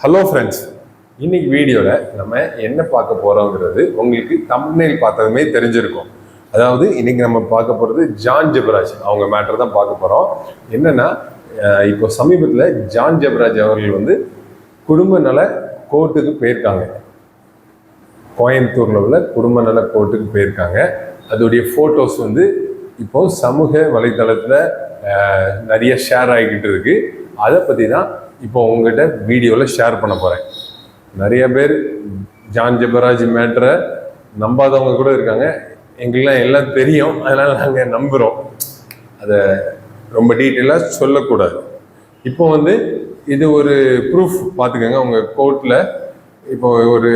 Hello friends இன்னைக்கு வீடியோவில் நம்ம என்ன பார்க்க போகிறோங்கிறது உங்களுக்கு தம்ப்நெயில் பார்த்ததுமே தெரிஞ்சிருக்கும். அதாவது இன்னைக்கு நம்ம பார்க்க போகிறது ஜான் ஜெபராஜ் அவங்க மேட்டர் தான் பார்க்க போகிறோம் என்னன்னா இப்போ சமீபத்தில் ஜான் ஜெபராஜ் அவர்கள் வந்து குடும்ப நல கோர்ட்டுக்கு போயிருக்காங்க. கோயம்புத்தூரில் உள்ள குடும்ப நல கோர்ட்டுக்கு போயிருக்காங்க. அதோடைய ஃபோட்டோஸ் வந்து இப்போ சமூக வலைத்தளத்தில் நிறைய ஷேர் ஆகிக்கிட்டு இருக்குது அதை பற்றி தான் இப்போ உங்ககிட்ட வீடியோவில் ஷேர் பண்ண போகிறேன் நிறைய பேர் ஜான் ஜெபராஜ் மேட்ரை நம்பாதவங்க கூட இருக்காங்க. எங்களுக்கெல்லாம் எல்லாம் தெரியும். அதனால் நாங்கள் நம்புகிறோம் அதை ரொம்ப டீட்டெயிலாக சொல்லக்கூடாது. இப்போ வந்து இது ஒரு ப்ரூஃப் பார்த்துக்கோங்க உங்கள் கோர்ட்டில் இப்போ ஒரு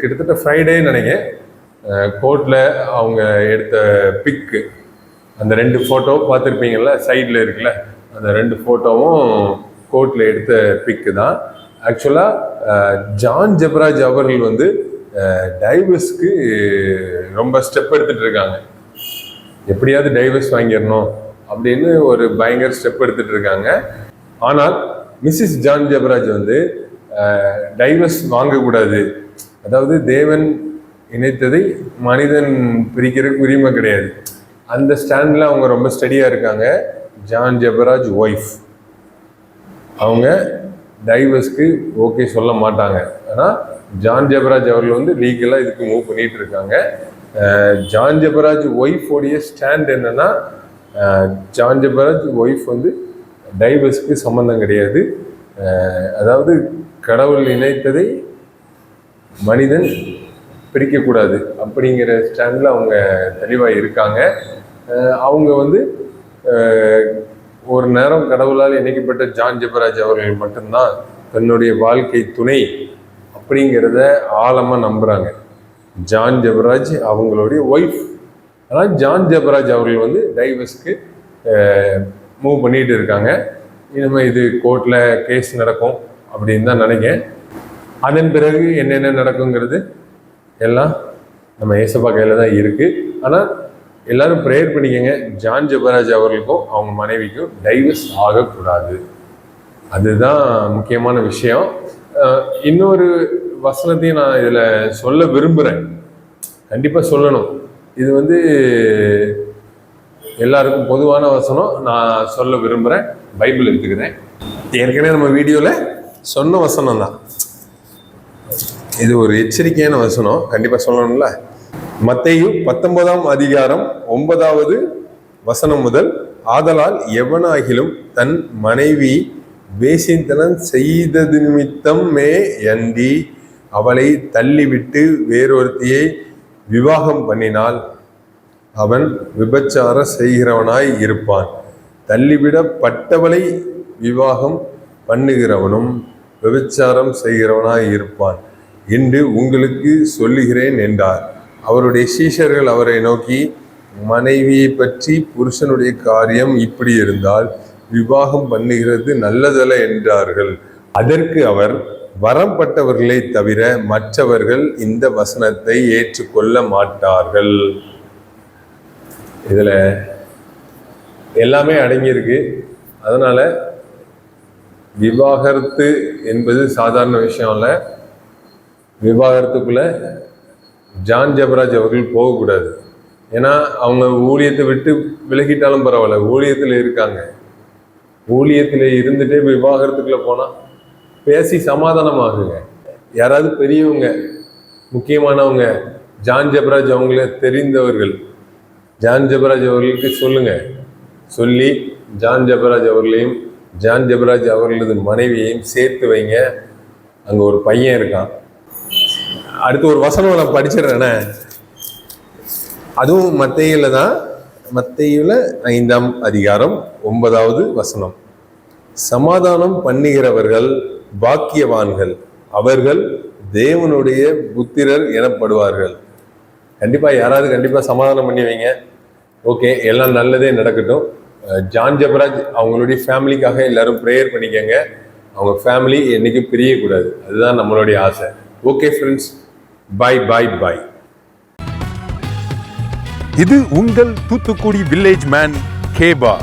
கிட்டத்தட்ட ஃப்ரைடே நினைக்கிறேன். கோர்ட்டில் அவங்க எடுத்த பிக்கு அந்த ரெண்டு ஃபோட்டோ பார்த்துருப்பீங்கள்ல சைடில் இருக்குல்ல? அந்த ரெண்டு ஃபோட்டோவும் கோர்ட்டில் எடுத்த பிக்கு தான். ஆக்சுவலாக ஜான் ஜப்ராஜ் அவர்கள் வந்து டைவர்ஸ்க்கு ரொம்ப ஸ்டெப் எடுத்துகிட்டு இருக்காங்க. எப்படியாவது டைவர்ஸ் வாங்கிடணும் அப்படின்னு ஒரு பயங்கர ஸ்டெப் எடுத்துகிட்டு இருக்காங்க. ஆனால் மிஸ்ஸஸ் ஜான் ஜபராஜ் வந்து டைவர்ஸ் வாங்கக்கூடாது. அதாவது தேவன் இணைத்ததை மனிதன் பிரிக்கிறதுக்கு உரிமை கிடையாது. அந்த ஸ்டாண்டில் அவங்க ரொம்ப ஸ்டடியாக இருக்காங்க. ஜான் ஜெபராஜ் ஒய்ஃப் அவங்க டைவர்ஸ்க்கு ஓகே சொல்ல மாட்டாங்க. ஆனால் ஜான் ஜெபராஜ் அவர்கள் வந்து லீகலாக இதுக்கு மூவ் பண்ணிகிட்டு இருக்காங்க. ஜான் ஜெபராஜ் ஒய்ஃபோடைய ஸ்டாண்ட் என்னென்னா ஜான் ஜெபராஜ் ஒய்ஃப் வந்து டைவர்ஸ்க்கு சம்மந்தம் கிடையாது. அதாவது கடவுள் இணைத்ததை மனிதன் பிரிக்கக்கூடாது அப்படிங்கிற ஸ்டாண்டில் அவங்க தெளிவாக இருக்காங்க. அவங்க வந்து ஒரு நேரம் கடவுளால் இணைக்கப்பட்ட ஜான் ஜெபராஜ் அவர்கள் மட்டும்தான் தன்னுடைய வாழ்க்கை துணை அப்படிங்கிறத ஆழமாக நம்புகிறாங்க ஜான் ஜெபராஜ் அவங்களுடைய ஒய்ஃப் ஆனால் ஜான் ஜெபராஜ் அவர்கள் வந்து டைவர்ஸ்க்கு மூவ் பண்ணிட்டு இருக்காங்க. இனிமேல் இது கோர்ட்டில் கேஸ் நடக்கும் அப்படின்னு தான் நினைக்கிறேன். அதன் பிறகு என்னென்ன நடக்குங்கிறது எல்லாம் நம்ம ஏசப்பா கையில் தான் இருக்குது ஆனால் எல்லாரும் ப்ரேயர் பண்ணிக்கங்க. ஜான் ஜபராஜ் அவர்களுக்கும் அவங்க மனைவிக்கும் டைவர்ஸ் ஆகக்கூடாது. அதுதான் முக்கியமான விஷயம். இன்னொரு வசனத்தையும் நான் இதில் சொல்ல விரும்புகிறேன் கண்டிப்பாக சொல்லணும். இது வந்து எல்லாருக்கும் பொதுவான வசனம். நான் சொல்ல விரும்புகிறேன் பைபிள் எடுத்துக்கிறேன். ஏற்கனவே நம்ம வீடியோவில் சொன்ன வசனம் தான் இது ஒரு எச்சரிக்கையான வசனம். கண்டிப்பாக சொல்லணும்ல? மத்தையு பத்தொன்பதாம் அதிகாரம் ஒன்பதாவது வசனம் முதல் ஆதலால் எவனாகிலும் தன் மனைவி வேசித்தனம் செய்தது நிமித்தமே அன்றி அவளை தள்ளிவிட்டு வேறொருத்தியை விவாகம் பண்ணினால் அவன் விபச்சார செய்கிறவனாய் இருப்பான். தள்ளிவிடப்பட்டவளை விவாகம் பண்ணுகிறவனும் விபச்சாரம் செய்கிறவனாய் இருப்பான். என்று உங்களுக்கு சொல்லுகிறேன் என்றார். அவருடைய சீஷர்கள் அவரை நோக்கி மனைவியை பற்றி புருஷனுடைய காரியம் இப்படி இருந்தால் விவாகம் பண்ணுகிறது நல்லதல்ல என்றார்கள். அதற்கு அவர் வரம்பட்டவர்களை தவிர மற்றவர்கள் இந்த வசனத்தை ஏற்றுக்கொள்ள மாட்டார்கள். இதில் எல்லாமே அடங்கியிருக்கு. அதனால் விவாகரத்து என்பது சாதாரண விஷயம் இல்லை விவாகரத்துக்குள்ளே ஜான் ஜெபராஜ் அவர்கள் போகக்கூடாது. ஏன்னா அவங்க ஊழியத்தை விட்டு விலகிட்டாலும் பரவாயில்ல ஊழியத்தில் இருக்காங்க. ஊழியத்தில் இருந்துட்டே விவாகரத்துக்குள்ளே போனால் பேசி சமாதானமாகுங்க. யாராவது பெரியவங்க முக்கியமானவங்க ஜான் ஜெபராஜ் அவங்கள தெரிந்தவர்கள் ஜான் ஜெபராஜ் அவர்களுக்கு சொல்லுங்க. சொல்லி ஜான் ஜெபராஜ் அவர்களையும் ஜான் ஜெபராஜ் அவர்களது மனைவியையும் சேர்த்து வைங்க. அங்கே ஒரு பையன் இருக்கான். அடுத்து ஒரு வசனம் நான் படிச்சிடுறேனே. அதுவும் மத்தையில தான். மத்தையில ஐந்தாம் அதிகாரம் ஒன்பதாவது வசனம். சமாதானம் பண்ணுகிறவர்கள் பாக்கியவான்கள். அவர்கள் தேவனுடைய புத்திரர் எனப்படுவார்கள். கண்டிப்பாக யாராவது கண்டிப்பாக சமாதானம் பண்ணி வைங்க. ஓகே எல்லாம் நல்லதே நடக்கட்டும். ஜான் ஜபராஜ் அவங்களுடைய ஃபேமிலிக்காக எல்லாரும் ப்ரேயர் பண்ணிக்கங்க. அவங்க ஃபேமிலி என்றைக்கும் பிரியக்கூடாது. அதுதான் நம்மளுடைய ஆசை. Okay friends. பாய் பாய் பாய் இது உங்கள் தூத்துக்குடி வில்லேஜ் மேன் கேபா.